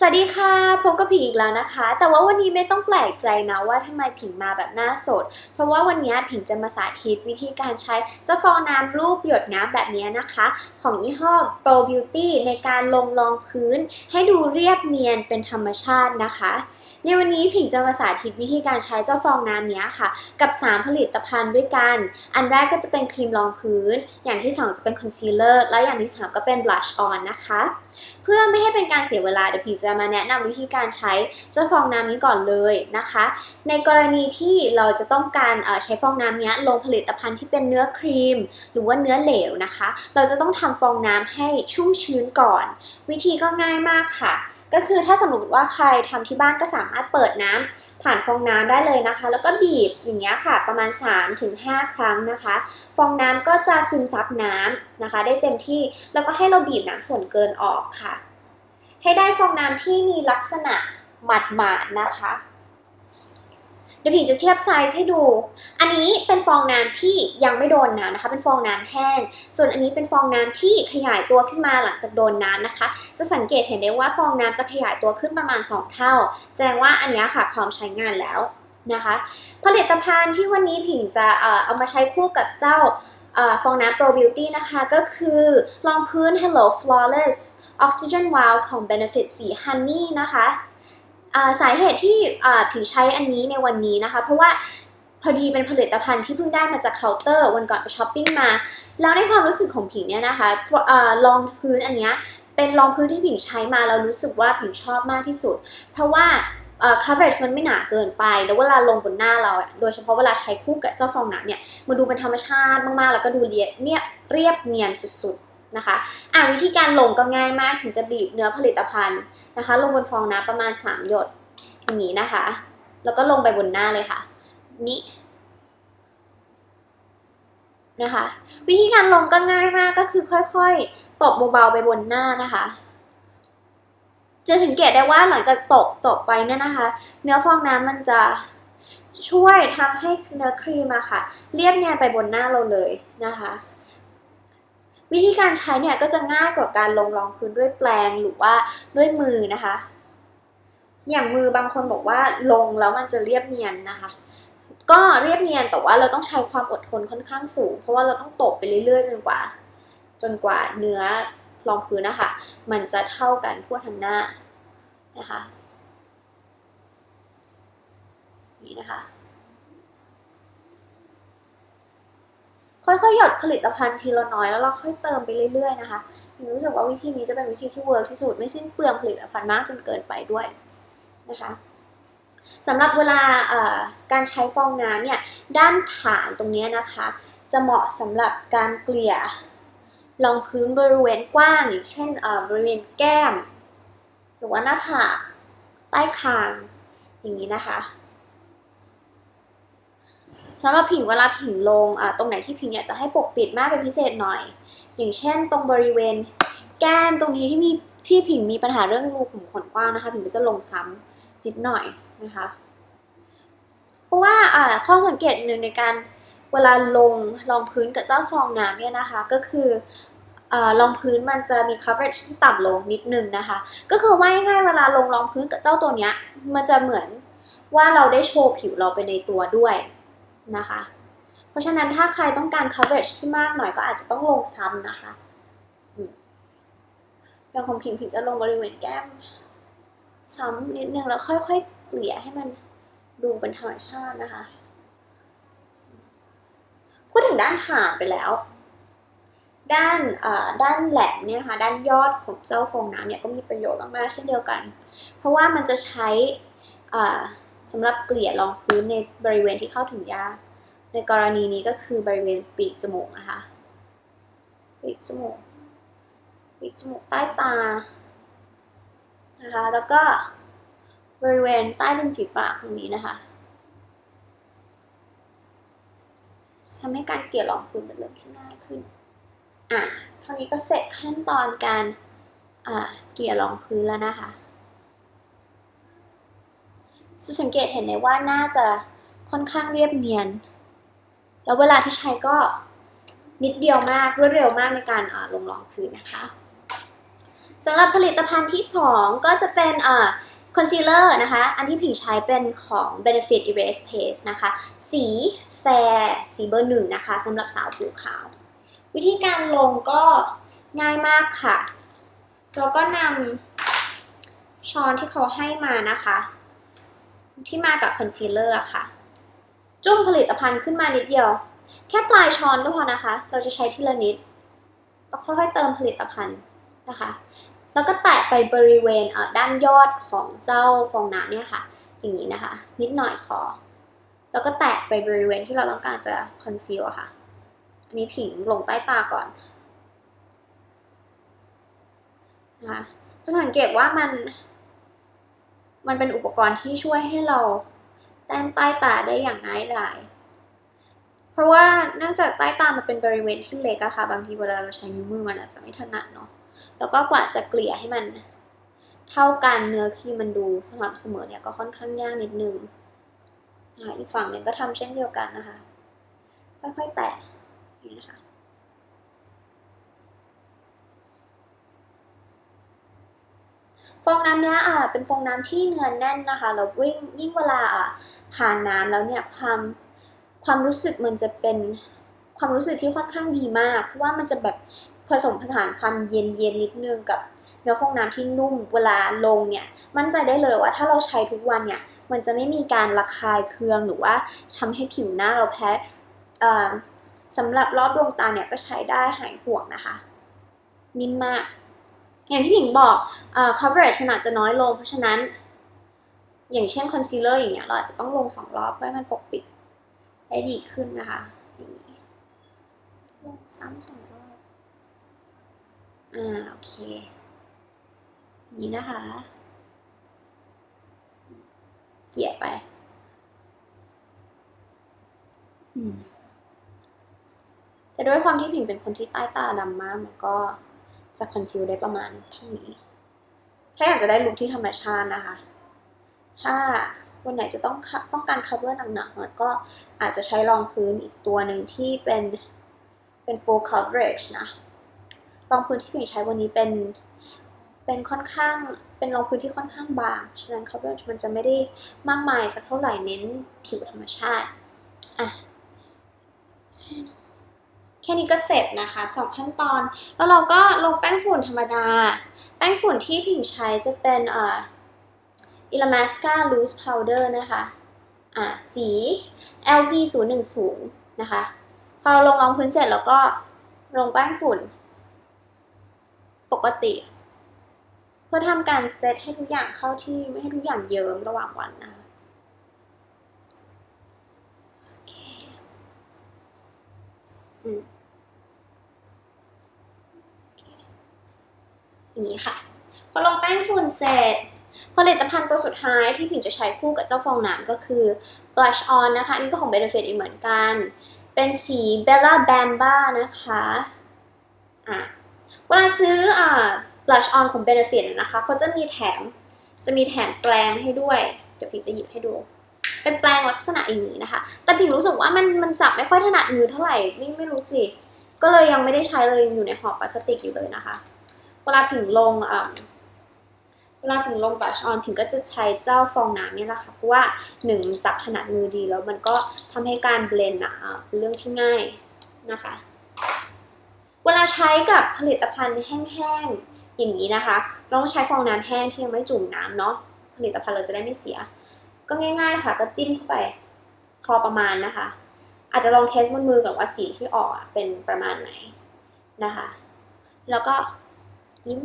สวัสดีค่ะพบกับผิงอีกแล้วนะคะ แต่ว่าวันนี้ไม่ต้องแปลกใจนะว่าทำไมผิงมาแบบหน้าสด เพราะว่าวันนี้ผิงจะมาสาธิตวิธีการใช้เจ้าฟองน้ำรูปหยดน้ำแบบนี้นะคะ ของยี่ห้อ Pro Beauty ในการลงรองพื้น ให้ดูเรียบเนียนเป็นธรรมชาตินะคะ ในวันนี้ผิงจะมาสาธิตวิธีการใช้เจ้าฟองน้ำเนี้ยค่ะ กับ 3 ผลิตภัณฑ์ด้วยกัน อันแรกก็จะเป็นครีมรองพื้น อย่างที่ 2 จะเป็นคอนซีลเลอร์และอย่างที่ 3 ก็เป็น blush on นะคะ เพื่อไม่ให้เป็นการเสียเวลาเดี๋ยวพีจะมาแนะนำวิธีการใช้เจ้าฟองน้ำนี้ก่อนเลยนะคะ ในกรณีที่เราจะต้องการใช้ฟองน้ำนี้ลงผลิตภัณฑ์ที่เป็นเนื้อครีม หรือว่าเนื้อเหลวนะคะ เราจะต้องทำฟองน้ำให้ชุ่มชื้นก่อน วิธีก็ง่ายมากค่ะ ก็คือถ้าสมมติว่าใครทำที่บ้านก็สามารถเปิดน้ำผ่านฟองน้ำได้เลยนะคะ แล้วก็บีบอย่างเงี้ยค่ะ ประมาณ 3-5 ครั้งนะคะ ฟองน้ำก็จะซึมซับน้ำนะคะ ได้เต็มที่แล้วก็ให้เราบีบน้ำส่วนเกินออกค่ะ ให้ได้ฟองน้ำที่มีลักษณะหมาดๆนะคะ เดี๋ยวผิงจะเทียบไซส์ให้ดู อันนี้เป็นฟองน้ำที่ยังไม่โดนน้ำนะคะ เป็นฟองน้ำแห้ง ส่วนอันนี้เป็นฟองน้ำที่ขยายตัวขึ้นมาหลังจากโดนน้ำนะคะ จะสังเกตเห็นได้ว่าฟองน้ำจะขยายตัวขึ้นประมาณ 2 เท่า แสดงว่าอันนี้ค่ะพร้อมใช้งานแล้วนะคะ ผลิตภัณฑ์ที่วันนี้ผิงจะเอามาใช้คู่กับเจ้าฟองน้ำ Pro Beauty นะคะ ก็คือรองพื้น Hello Flawless Oxygen Wow ของ Benefit สี Honey นะคะ สาเหตุที่ผิงใช้อันนี้ในวันนี้นะคะ เพราะว่าพอดีเป็นผลิตภัณฑ์ที่เพิ่งได้มาจากเคาน์เตอร์วันก่อนไปช้อปปิ้งมา แล้วในความรู้สึกของผิงเนี่ยนะคะรองพื้นอันเนี้ยเป็นรองพื้นที่ผิงใช้มาแล้วรู้สึกว่าผิงชอบมากที่สุด เพราะว่า coverage มันไม่หนาเกินไป แล้วเวลาลงบนหน้าเรา โดยเฉพาะเวลาใช้คู่กับเจ้าฟองน้ำเนี่ยมันดูเป็นธรรมชาติมากๆ แล้วก็ดูเรียบเนี่ยเรียบเนียนสุดๆ นะคะอะวิธีการลงก็ง่ายมากถึงจะบีบเนื้อผลิตภัณฑ์นะคะ ลงบนฟองน้ำประมาณ 3 หยดอย่างนี้นะคะ แล้วก็ลงไปบนหน้าเลยค่ะ นี่นะคะ วิธีการลงก็ง่ายมากก็คือค่อยๆ ตบเบาๆไปบนหน้านะคะจะสังเกตได้ว่าหลังจากตบตบไปเนี่ยนะคะ เนื้อฟองน้ำมันจะช่วยทำให้เนื้อครีมอะค่ะ เรียบเนียนไปบนหน้าเราเลยนะคะ วิธีการใช้เนี่ยก็จะง่ายกว่าการลงรองพื้นด้วยแปรงหรือว่าด้วยมือนะคะ อย่างมือบางคนบอกว่าลงแล้วมันจะเรียบเนียนนะคะก็เรียบเนียนแต่ว่าเราต้องใช้ความอดทนค่อนข้างสูง เพราะว่าเราต้องตบไปเรื่อยๆ จนกว่า จนกว่าเนื้อรองพื้นนะคะ มันจะเท่ากันทั่วทั้งหน้านะคะ นี่นะคะ ค่อยๆหยดผลิตภัณฑ์ทีละน้อยแล้วเราค่อยเติมไปเรื่อยๆนะคะรู้สึกว่าวิธีนี้จะเป็นวิธีที่เวิร์กที่สุดไม่สิ้นเปลืองผลิตภัณฑ์มากจนเกินไปด้วยนะคะสำหรับเวลาการใช้ฟองน้ำเนี่ยด้านฐานตรงนี้นะคะ จะเหมาะสำหรับการเกลี่ยรองพื้นบริเวณกว้างอย่างเช่นบริเวณแก้ม หรือว่าหน้าผากใต้คางอย่างนี้นะคะ สำหรับผิงเวลาผิงลงตรงไหนที่ผิงอยากจะให้ปกปิดมากเป็นพิเศษหน่อย อย่างเช่น ตรงบริเวณ แก้มตรงนี้ที่มีพี่ผิงมีปัญหาเรื่องรูขุมขนกว้างนะคะผิงก็จะลงซ้ำนิดหน่อยนะคะ เพราะว่าข้อสังเกตหนึ่งในการเวลาลงรองพื้นกับเจ้าฟองน้ำเนี่ยนะคะก็คือรองพื้นมันจะมี coverage ที่ต่ำลงนิดนึงนะคะ ก็คือว่าง่ายๆเวลาลงรองพื้นกับเจ้าตัวเนี้ยมันจะเหมือนว่าเราได้โชว์ผิวเราไปในตัวด้วย นะคะ เพราะฉะนั้นถ้าใครต้องการ coverage ที่มากหน่อยก็อาจจะต้องลงซ้ำนะคะอย่างของผิงผิงจะลงบริเวณแก้ม ซ้ำนิดนึงแล้วค่อยๆเกลี่ยให้มันดูเป็นธรรมชาตินะคะ พูดถึงด้านฐานไปแล้ว ด้านด้านแหลมเนี่ยค่ะด้านยอดของเจ้าฟองน้ำเนี่ยก็มีประโยชน์มากๆเช่นเดียวกัน เพราะว่ามันจะใช้ สำหรับเกลี่ยรองพื้นในบริเวณที่เข้าถึงยาก ในกรณีนี้ก็คือบริเวณปีกจมูกนะคะ ปีกจมูก ปีกจมูกใต้ตา นะคะ แล้วก็บริเวณใต้ริมฝีปากตรงนี้นะคะทำให้การเกลี่ยรองพื้นเป็นเรื่องที่ง่ายขึ้น อะ เท่านี้ก็เสร็จขั้นตอนการอ่าเกลี่ยรองพื้นแล้วนะคะ จะสังเกตเห็นได้ว่าน่าจะค่อนข้างเรียบเนียน แล้วเวลาที่ใช้ก็นิดเดียวมากรวดเร็วมากในการลงรองพื้นนะคะสำหรับผลิตภัณฑ์ที่ 2 ก็จะเป็นคอนซีลเลอร์นะคะ อันที่ผิงใช้เป็นของ Benefit Erase Paste นะคะ สีแฟร์สีเบอร์หนึ่งนะคะสำหรับสาวผิวขาว วิธีการลงก็ง่ายมากค่ะ เราก็นำช้อนที่เขาให้มานะคะ ที่มากับคอนซีลเลอร์ค่ะ จุ่มผลิตภัณฑ์ขึ้นมานิดเดียว แค่ปลายช้อนก็พอนะคะ เราจะใช้ทีละนิดแล้วค่อยๆเติมผลิตภัณฑ์นะคะ แล้วก็แตะไปบริเวณด้านยอดของเจ้าฟองน้ำเนี่ยค่ะ อย่างนี้นะคะ นิดหน่อยพอ แล้วก็แตะไปบริเวณที่เราต้องการจะคอนซีลอะค่ะ อันนี้ผิงลงใต้ตาก่อนนะคะจะสังเกตว่ามัน มันเป็นอุปกรณ์ที่ช่วยให้เราแต้มใต้ตาได้อย่างง่ายดายเพราะว่าเนื่องจากใต้ตามันเป็นบริเวณที่เล็กอะค่ะ บางทีเวลาเราใช้นิ้วมือมันอาจจะไม่ถนัดเนาะ แล้วก็กว่าจะเกลี่ยให้มันเท่ากันเนื้อครีมมันดูสม่ำเสมอเนี่ยก็ค่อนข้างยากนิดนึงอีกฝั่งหนึ่งก็ทำเช่นเดียวกันนะคะ ค่อยๆแตะนี่นะคะ ฟ องน้ำเนี้ยอะเป็นฟองน้ำที่เนื้อแน่นนะคะแล้ววิ่งยิ่งเวลาอะผ่านน้ำแล้วเนี่ยความความรู้สึกมันจะเป็นความรู้สึกที่ค่อนข้างดีมากเพราะว่ามันจะแบบผสมผสานความเย็นเย็นนิดนึงกับเนื้อฟองน้ำที่นุ่มเวลาลงเนี่ยมั่นใจได้เลยว่าถ้าเราใช้ทุกวันเนี่ยมันจะไม่มีการระคายเคืองหรือว่าทำให้ผิวหน้าเราแพ้สำหรับรอบดวงตาเนี่ยก็ใช้ได้หายห่วงนะคะ นิ่มมาก อย่างที่หญิงบอกเอ่อ coverage มันอาจจะน้อยลง เพราะฉะนั้น อย่างเช่น concealer อย่างเงี้ยเราอาจจะต้องลงสองรอบเพื่อให้มันปกปิดได้ดีขึ้นนะคะอย่างนี้ลงซ้ำสองรอบอ่าโอเค นี้นะคะ เกี่ยไป อืมแต่ด้วยความที่ผิงเป็นคนที่ใต้ตาดำมากมันก็ จะคอนซีลได้ประมาณเท่านี้ ถ้าอยากจะได้ลุคที่ธรรมชาตินะคะ ถ้าวันไหนจะต้องต้องการ cover หนักๆก็อาจจะใช้รองพื้นอีกตัวหนึ่งที่เป็นเป็น full coverage นะ รองพื้นที่ผิงใช้วันนี้เป็นเป็นค่อนข้างเป็นรองพื้นที่ค่อนข้างบาง ฉะนั้น coverage มันจะไม่ได้มากมายสักเท่าไหร่เน้นผิวธรรมชาติอะ ค่นี้ก็เสร็จนะคะสองขั้นตอน แล้วเราก็ลงแป้งฝุ่นธรรมดา แป้งฝุ่นที่ผิงใช้จะเป็นเอ่อ Ilamasca Loose Powder นะคะอ่าสี LP 0 1 0นะคะ พอเราลงรองพื้นเสร็จแล้วก็ลงแป้งฝุ่น ปกติ เพื่อทำการเซตให้ทุกอย่างเข้าที่ไม่ให้ทุกอย่างเยิ้มระหว่างวันนะคะโอเคอืม อย่าง นี้ค่ะ พอลงแป้งฝุ่นเสร็จ ผลิตภัณฑ์ตัวสุดท้ายที่ผิงจะใช้คู่กับเจ้าฟองน้ำก็คือ blush on นะคะ อันนี่ก็ของ Benefit อีกเหมือนกัน เป็นสี Bella Bamba นะคะอะเวลาซื้ออ่า blush on ของ Benefit นะคะเขาจะมีแถมจะมีแถมแปรงให้ด้วย เดี๋ยวผิงจะหยิบให้ดู เป็นแปรงลักษณะอย่างนี้นะคะ แต่ผิงรู้สึกว่ามันมันจับไม่ค่อยถนัดมือเท่าไหร่นี่ไม่รู้สิ ก็เลยยังไม่ได้ใช้เลยอยู่ในห่อพลาสติกอยู่เลยนะคะ วลาผิงลงเวลาผิงลงบัชออนผิงก็จะใช้เจ้าฟองน้ำนี่แหละค่ะ เพราะว่าหนึ่งมันจับถนัดมือดีแล้วมันก็ทำให้การเบลนด์อะเป็นเรื่องที่ง่ายนะคะ เวลาใช้กับผลิตภัณฑ์แห้งๆอย่างนี้นะคะเราต้องใช้ฟองน้ำแห้งที่ยังไม่จุ่มน้ำเนาะผลิตภัณฑ์เราจะได้ไม่เสีย ก็ง่าย ๆ ค่ะ ก็จิ้มเข้าไปพอประมาณนะคะ อาจจะลองเทสบนมือก่อนว่าสีที่ออกเป็นประมาณไหนนะคะ แล้วก็ ยิ้ม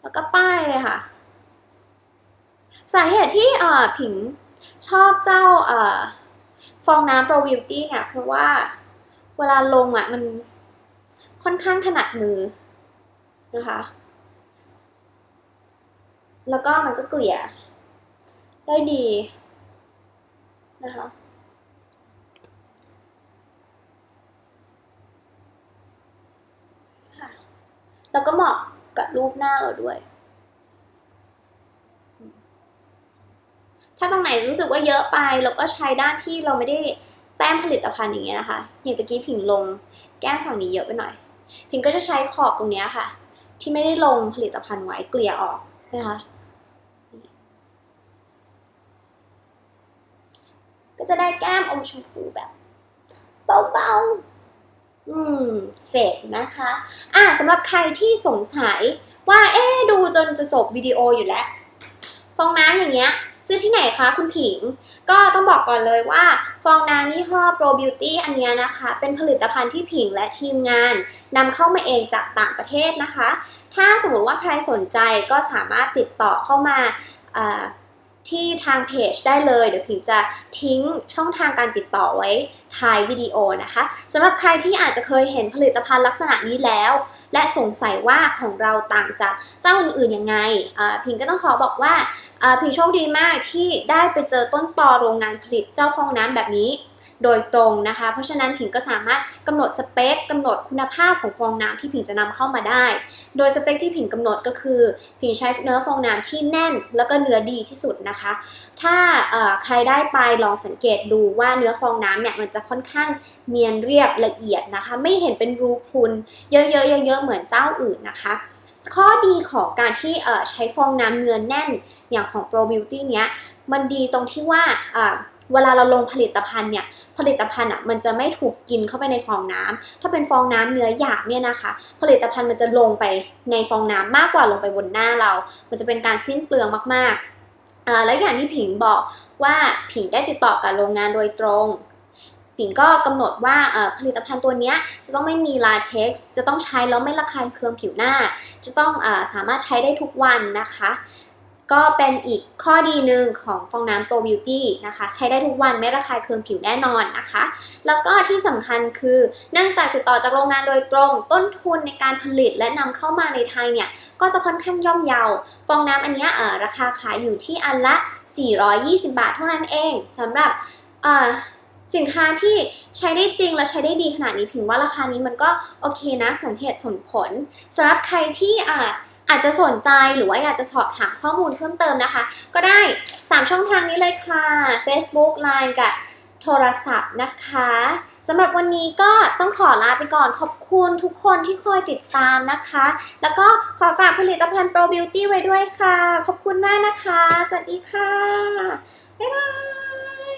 แล้วก็ป้ายเลยค่ะ สาเหตุที่อ่ผิงชอบเจ้าอฟองน้ำ Pro Beauty เนี่ยเพราะว่าเวลาลงอะมันค่อนข้างถนัดมือนะคะ แล้วก็มันก็เกลี่ยได้ดีนะคะ แล้วก็เหมาะกับรูปหน้าเราด้วย ถ้าตรงไหนรู้สึกว่าเยอะไปเราก็ใช้ด้านที่เราไม่ได้แต้มผลิตภัณฑ์อย่างเงี้ยนะคะ อย่างตะกี้ผิงลงแก้มฝั่งนี้เยอะไปหน่อยผิงก็จะใช้ขอบตรงเนี้ยค่ะ ที่ไม่ได้ลงผลิตภัณฑ์ไว้เกลี่ยออกนะคะก็จะได้แก้มอมชมพูแบบเบาๆ อืมเสร็จนะคะ อะสำหรับใครที่สงสัยว่าเอ๊ดูจนจะจบวิดีโออยู่แล้ว ฟองน้ำอย่างเงี้ย ซื้อที่ไหนคะคุณผิง ก็ต้องบอกก่อนเลยว่า ฟองน้ำยี่ห้อ Pro Beauty อันนี้นะคะ เป็นผลิตภัณฑ์ที่ผิงและทีมงานนำเข้ามาเองจากต่างประเทศนะคะ ถ้าสมมติว่าใครสนใจก็สามารถติดต่อเข้ามาที่ทางเพจได้เลย เดี๋ยวผิงจะ ทิ้งช่องทางการติดต่อไว้ท้ายวิดีโอนะคะสำหรับใครที่อาจจะเคยเห็นผลิตภัณฑ์ลักษณะนี้แล้ว และสงสัยว่าของเราต่างจากเจ้าอื่นๆยังไงพิงก็ต้องขอบอกว่าอ่าพิงโชคดีมากที่ได้ไปเจอต้นตอโรงงานผลิตเจ้าฟองน้ำแบบนี้ โดยตรงนะคะ เพราะฉะนั้นผิงก็สามารถกำหนดสเปคกำหนดคุณภาพของฟองน้ำที่ผิงจะนำเข้ามาได้ โดยสเปคที่ผิงกำหนดก็คือ ผิงใช้เนื้อฟองน้ำที่แน่น แล้วก็เนื้อดีที่สุดนะคะ ถ้าใครได้ไปลองสังเกตดูว่าเนื้อฟองน้ำเนี่ยมันจะค่อนข้างเนียนเรียบละเอียดนะคะ ไม่เห็นเป็นรูพุนเยอะๆเยอะๆเหมือนเจ้าอื่นนะคะข้อดีของการที่ใช้ฟองน้ำเนื้อแน่นอย่างของ Pro Beauty เนี้ย มันดีตรงที่ว่า เวลาเราลงผลิตภัณฑ์เนี่ยผลิตภัณฑ์อะมันจะไม่ถูกกินเข้าไปในฟองน้ำถ้าเป็นฟองน้ำเนื้อหยาบเนี่ยนะคะ ผลิตภัณฑ์มันจะลงไปในฟองน้ำมากกว่าลงไปบนหน้าเรา มันจะเป็นการสิ้นเปลืองมากๆอ่าและอย่างที่ผิงบอกว่าผิงได้ติดต่อกับโรงงานโดยตรงผิงก็กำหนดว่าผลิตภัณฑ์ตัวเนี้ยจะต้องไม่มีลาเท็กซ์จะต้องใช้แล้วไม่ระคายเคืองผิวหน้า จะต้องอสามารถใช้ได้ทุกวันนะคะ ก็เป็นอีกข้อดีหนึ่งของฟองน้ำ Pro Beauty นะคะ ใช้ได้ทุกวันไม่ระคายเคืองผิวแน่นอนนะคะ แล้วก็ที่สำคัญคือเนื่องจากติดต่อจากโรงงานโดยตรง ต้นทุนในการผลิตและนำเข้ามาในไทยเนี่ย ก็จะค่อนข้างย่อมเยา ฟองน้ำอันนี้เออราคาขายอยู่ที่อันละ 420 บาทเท่านั้นเองสำหรับสินค้าที่ใช้ได้จริงและใช้ได้ดีขนาดนี้ผิงว่าราคานี้มันก็โอเคนะสมเหตุสมผลสำหรับใครที่อ่า อาจจะสนใจหรือว่าอยากจะสอบถามข้อมูลเพิ่มเติมนะคะ ก็ได้ 3 ช่องทางนี้เลยค่ะ Facebook Line กับโทรศัพท์นะคะสำหรับวันนี้ก็ต้องขอลาไปก่อนขอบคุณทุกคนที่คอยติดตามนะคะ แล้วก็ขอฝากผลิตภัณฑ์ Pro Beauty ไว้ด้วยค่ะ ขอบคุณมากนะคะสวัสดีค่ะ บ๊ายบาย